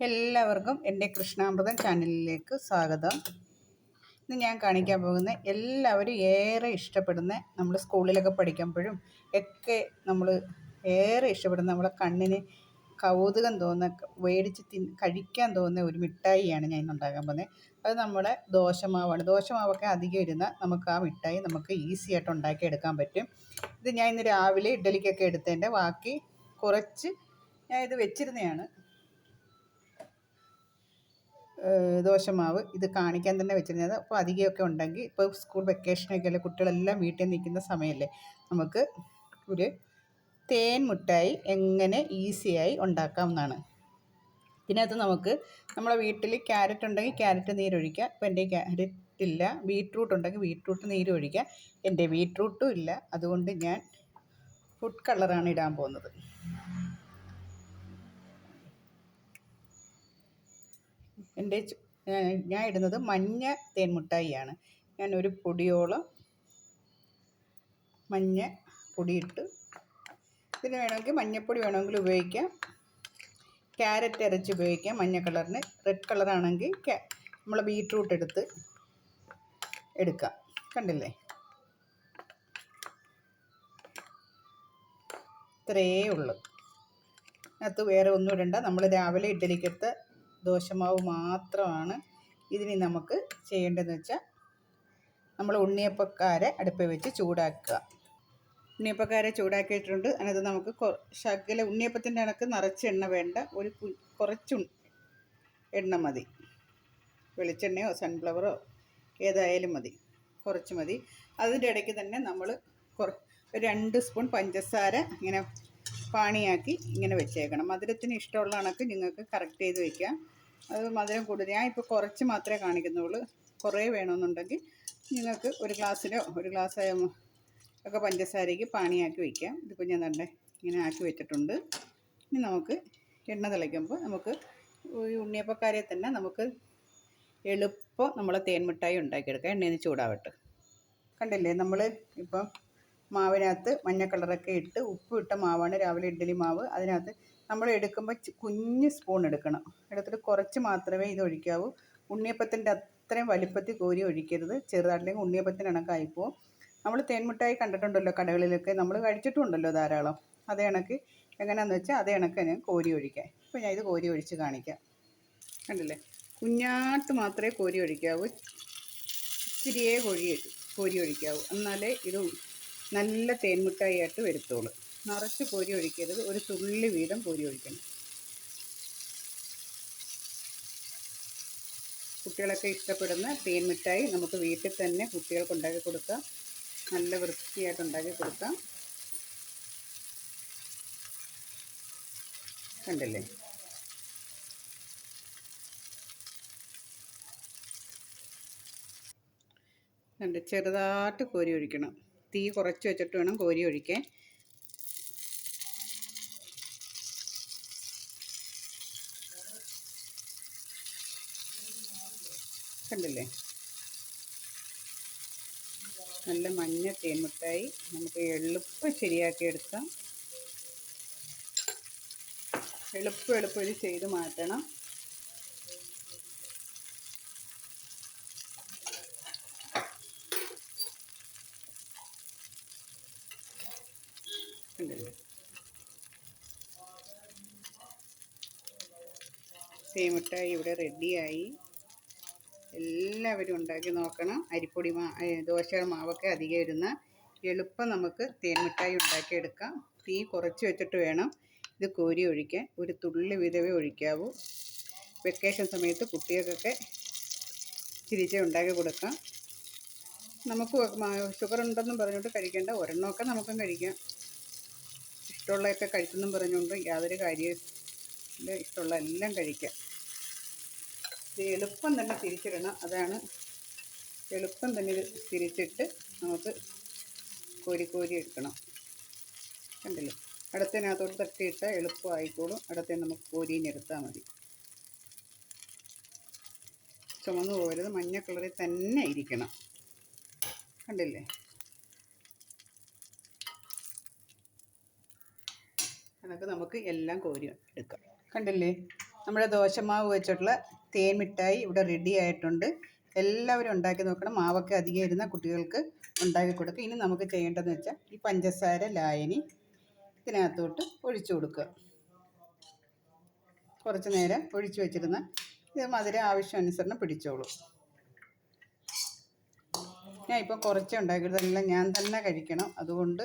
എല്ലാവർക്കും എന്റെ കൃഷ്ണാമൃതം ചാനലിലേക്ക് സ്വാഗതം. ഇന്ന് ഞാൻ കാണിക്കാൻ പോകുന്ന എല്ലാവരും ഏറെ ഇഷ്ടപ്പെടുന്ന നമ്മൾ സ്കൂളിലൊക്കെ പഠിക്കുമ്പോഴും ഒക്കെ നമ്മൾ ഏറെ ഇഷ്ടപ്പെടുന്ന നമ്മളെ കണ്ണിന് കൗതുകം തോന്നുന്ന മേടിച്ച് തി കഴിക്കാൻ തോന്നുന്ന ഒരു മിഠായിയാണ് ഞാൻ ഉണ്ടാക്കാൻ പോകുന്നത്. അത് നമ്മുടെ ദോശമാവാണ്. ദോശമാവൊക്കെ അധികം ഇരുന്നാൽ നമുക്ക് ആ മിഠായി നമുക്ക് ഈസി ആയിട്ട് ഉണ്ടാക്കിയെടുക്കാൻ പറ്റും. ഇത് ഞാൻ ഇന്ന് രാവിലെ ഇഡ്ഡലിക്കൊക്കെ എടുത്തതിന്റെ ബാക്കി കുറച്ച് ഞാൻ ഇത് വെച്ചിരുന്നതാണ്. ദോശമാവ് ഇത് കാണിക്കാൻ തന്നെ വെച്ചിരുന്നത്. അപ്പോൾ അധികമൊക്കെ ഉണ്ടെങ്കിൽ ഇപ്പോൾ സ്കൂൾ വെക്കേഷനൊക്കെ അല്ലേ കുട്ടികളെല്ലാം വീട്ടിൽ നിൽക്കുന്ന സമയമല്ലേ നമുക്ക് ഒരു തേൻ മുട്ടായി എങ്ങനെ ഈസിയായി ഉണ്ടാക്കാവുന്നതാണ്. ഇതിനകത്ത് നമുക്ക് നമ്മുടെ വീട്ടിൽ ക്യാരറ്റ് ഉണ്ടെങ്കിൽ ക്യാരറ്റ് നീരൊഴിക്കുക ഇപ്പോൾ എന്റെ ക്യാരറ്റ് ഇല്ല ബീട്രൂട്ട് ഉണ്ടെങ്കിൽ ബീട്രൂട്ട് നീര് ഒഴിക്കുക. എന്റെ ബീട്രൂട്ടും ഇല്ല അതുകൊണ്ട് ഞാൻ ഫുഡ് കളറാണ് ഇടാൻ പോകുന്നത്. എന്റെ ഞാൻ ഇടുന്നത് മഞ്ഞ തേൻമുട്ടായിയാണ്. ഞാൻ ഒരു പൊടിയോളം മഞ്ഞ പൊടിയിട്ട് ഇതിന് വേണമെങ്കിൽ മഞ്ഞപ്പൊടി വേണമെങ്കിൽ ഉപയോഗിക്കാം. ക്യാരറ്റ് അരച്ച് ഉപയോഗിക്കാം മഞ്ഞ കളറിന്. റെഡ് കളറാണെങ്കിൽ നമ്മൾ ബീട്രൂട്ട് എടുത്ത് എടുക്കാം. കണ്ടില്ലേ? ഇത്രയേ ഉള്ളൂ. അതിനകത്ത് വേറെ ഒന്നും ഇടണ്ട. നമ്മൾ രാവിലെ ഇഡ്ഡലിക്കകത്ത് ദോശമാവ് മാത്രമാണ് ഇതിന് നമുക്ക് ചെയ്യേണ്ടതെന്ന് വെച്ചാൽ നമ്മൾ ഉണ്ണിയപ്പക്കാരെ അടുപ്പിൽ വെച്ച് ചൂടാക്കുക. ഉണ്ണിയപ്പക്കാരെ ചൂടാക്കിയിട്ടുണ്ട്. അതിനകത്ത് നമുക്ക് ശകല ഉണ്ണിയപ്പത്തിന്റെ കണക്ക് നിറച്ച് എണ്ണ വേണ്ട. ഒരു കുറച്ച് എണ്ണ മതി. വെളിച്ചെണ്ണയോ സൺഫ്ലവറോ ഏതായാലും മതി. കുറച്ച് മതി. അതിന്റെ ഇടയ്ക്ക് തന്നെ നമ്മൾ കുറ രണ്ട് സ്പൂൺ പഞ്ചസാര ഇങ്ങനെ പാണിയാക്കി ഇങ്ങനെ വെച്ചേക്കണം. മധുരത്തിന് ഇഷ്ടമുള്ള കണക്ക് നിങ്ങൾക്ക് കറക്റ്റ് ചെയ്ത് വയ്ക്കാം അത് മധുരം കൂടുതൽ. ഞാൻ ഇപ്പോൾ കുറച്ച് മാത്രമേ കാണിക്കുന്നുള്ളൂ. കുറേ വേണമെന്നുണ്ടെങ്കിൽ നിങ്ങൾക്ക് ഒരു ഗ്ലാസ്സിലോ ഒരു ഗ്ലാസ് ഒക്കെ പഞ്ചസാരയ്ക്ക് പാണിയാക്കി വയ്ക്കാം ഇതിപ്പോൾ ഞാൻ തന്നെ ഇങ്ങനെ ആക്കി വെച്ചിട്ടുണ്ട്. ഇനി നമുക്ക് എണ്ണ തിളയ്ക്കുമ്പോൾ നമുക്ക് ഈ ഉണ്ണിയപ്പക്കാരെ തന്നെ നമുക്ക് എളുപ്പം നമ്മൾ തേൻമിഠായി ഉണ്ടാക്കിയെടുക്കാം. എണ്ണയിൽ നിന്ന് ചൂടാവട്ടെ. കണ്ടില്ലേ നമ്മൾ ഇപ്പം മാവിനകത്ത് മഞ്ഞ കളറൊക്കെ ഇട്ട് ഉപ്പ് ഇട്ട മാവാണ് രാവിലെ ഇഡ്ഡലി മാവ്. അതിനകത്ത് നമ്മൾ എടുക്കുമ്പോൾ കുഞ്ഞ് സ്പൂൺ എടുക്കണം. എടുത്തിട്ട് കുറച്ച് മാത്രമേ ഇത് ഒഴിക്കാവൂ. ഉണ്ണിയപ്പത്തിന്റെ അത്രയും വലിപ്പത്തിൽ കോരി ഒഴിക്കരുത്. ചെറുതായിട്ടില്ലെങ്കിൽ ഉണ്ണിയപ്പത്തിന് ഇണക്കായിപ്പോവും നമ്മൾ തേൻമുട്ടായി കണ്ടിട്ടുണ്ടല്ലോ കടകളിലൊക്കെ. നമ്മൾ കഴിച്ചിട്ടുണ്ടല്ലോ ധാരാളം. അതേ കണക്ക് എങ്ങനെയാണെന്ന് വെച്ചാൽ അതേ ഇണക്ക് ഞാൻ കോരി ഒഴിക്കാം. ഇപ്പോൾ ഞാൻ ഇത് കോരി ഒഴിച്ച് കാണിക്കാം. കണ്ടില്ലേ? കുഞ്ഞാട്ട് മാത്രമേ കോരി ഒഴിക്കാവൂ. ഇച്ചിരിയേ കോഴി കോരി ഒഴിക്കാവൂ. എന്നാലേ ഇത് നല്ല തേൻമുട്ടായിട്ട് വരുത്തുള്ളൂ. നിറച്ച് പൊരി ഒഴിക്കരുത്. ഒരു തുള്ളി വീതം പൊരി ഒഴിക്കണം. കുട്ടികളൊക്കെ ഇഷ്ടപ്പെടുന്ന തേൻ മിഠായി നമുക്ക് വീട്ടിൽ തന്നെ കുട്ടികൾക്ക് ഉണ്ടാക്കി കൊടുക്കാം. നല്ല വൃത്തിയായിട്ട് ഉണ്ടാക്കി കൊടുക്കാം. കണ്ടില്ലേ? കണ്ട് ചെറുതായിട്ട് കോരി ഒഴിക്കണം. തീ കുറച്ച് വെച്ചിട്ട് വേണം കോരി ഒഴിക്കാൻ. കണ്ടില്ലേ? നല്ല മഞ്ഞ തേൻമുട്ടായി നമുക്ക് എളുപ്പം ശരിയാക്കി എടുക്കാം. എളുപ്പം എളുപ്പം ഇത് ചെയ്ത് മാറ്റണം. തേമുട്ടായി ഇവിടെ റെഡിയായി എല്ലാവരും ഉണ്ടാക്കി നോക്കണം. അരിപ്പൊടി മാ ദോശ മാവൊക്കെ അധികം ഇരുന്ന എളുപ്പം നമുക്ക് തേൻമിഠായി ഉണ്ടാക്കിയെടുക്കാം. തീ കുറച്ച് വെച്ചിട്ട് വേണം ഇത് കോരി ഒഴിക്കാൻ. ഒരു തുള്ളി വിധവേ ഒഴിക്കാവൂ. വെക്കേഷൻ സമയത്ത് കുട്ടികൾക്കൊക്കെ ചിരിച്ച ഉണ്ടാക്കി കൊടുക്കാം. നമുക്ക് ഷുഗർ ഉണ്ടെന്നും പറഞ്ഞുകൊണ്ട് കഴിക്കേണ്ട ഒരെണ്ണമൊക്കെ നമുക്കും കഴിക്കാം. ഇഷ്ടമുള്ളതൊക്കെ കഴിച്ചെന്നും പറഞ്ഞുകൊണ്ട് യാതൊരു കാര്യം ഇഷ്ടമുള്ള എല്ലാം കഴിക്കാം. എളുപ്പം തന്നെ തിരിച്ചിടണം. അതാണ് എളുപ്പം തന്നെ തിരിച്ചിട്ട് നമുക്ക് കോരി കോരി എടുക്കണം. കണ്ടില്ലേ? അടുത്തതിനകത്തോട്ട് തട്ടിയിട്ട് എളുപ്പമായിക്കോളും. അടുത്ത നമുക്ക് കോരിഞ്ഞെടുത്താൽ മതി. ചുമന്നു പോകരുത്. മഞ്ഞ കളറിൽ തന്നെ ഇരിക്കണം. കണ്ടില്ലേ? അതൊക്കെ നമുക്ക് എല്ലാം കോരി എടുക്കാം. കണ്ടില്ലേ? നമ്മുടെ ദോശമാവ് വെച്ചിട്ടുള്ള തേൻ മിഠായി ഇവിടെ റെഡി ആയിട്ടുണ്ട്. എല്ലാവരും ഉണ്ടാക്കി നോക്കണം. മാവൊക്കെ അധികം ഇരുന്ന കുട്ടികൾക്ക് ഉണ്ടാക്കി കൊടുക്കുക ഇനി നമുക്ക് ചെയ്യേണ്ടതെന്ന് വെച്ചാൽ ഈ പഞ്ചസാര ലായനി ഇതിനകത്തോട്ട് ഒഴിച്ചു കൊടുക്കുക. കുറച്ച് നേരം ഒഴിച്ചു വെച്ചിരുന്ന ഇത് മധുരം ആവശ്യാനുസരണം പിടിച്ചോളൂ. ഞാൻ ഇപ്പോൾ കുറച്ചേ ഉണ്ടാക്കിയതെല്ലാം ഞാൻ തന്നെ കഴിക്കണം. അതുകൊണ്ട്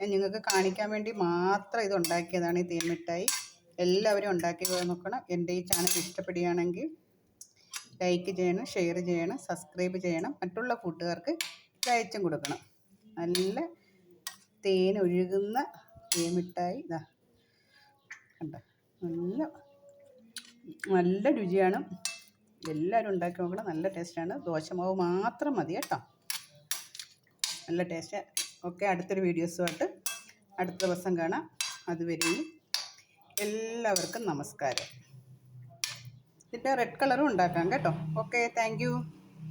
ഞാൻ നിങ്ങൾക്ക് കാണിക്കാൻ വേണ്ടി മാത്രം ഇത് ഉണ്ടാക്കിയതാണ് ഈ തേൻമിഠായി. എല്ലാവരും ഉണ്ടാക്കി നോക്കണം. എന്റെ ഈ ചാനൽ ഇഷ്ടപ്പെടുകയാണെങ്കിൽ ലൈക്ക് ചെയ്യണം ഷെയർ ചെയ്യണം സബ്സ്ക്രൈബ് ചെയ്യണം. മറ്റുള്ള കൂട്ടുകാർക്ക് ഇത് അയച്ചും കൊടുക്കണം. നല്ല തേൻ ഒഴുകുന്ന തേൻമിഠായി. ഇതാ കണ്ട? നല്ല നല്ല രുചിയാണ്. എല്ലാവരും ഉണ്ടാക്കി നോക്കണം. നല്ല ടേസ്റ്റാണ് ദോശമാവ് മാത്രം മതി കേട്ടോ. നല്ല ടേസ്റ്റ് ഓക്കെ അടുത്തൊരു വീഡിയോസുമായിട്ട് അടുത്ത ദിവസം കാണാം. അതുവരെയും എല്ലാവർക്കും നമസ്കാരം. ഇതിന്റെ റെഡ് കളറും ഉണ്ടാക്കാം കേട്ടോ. Okay thank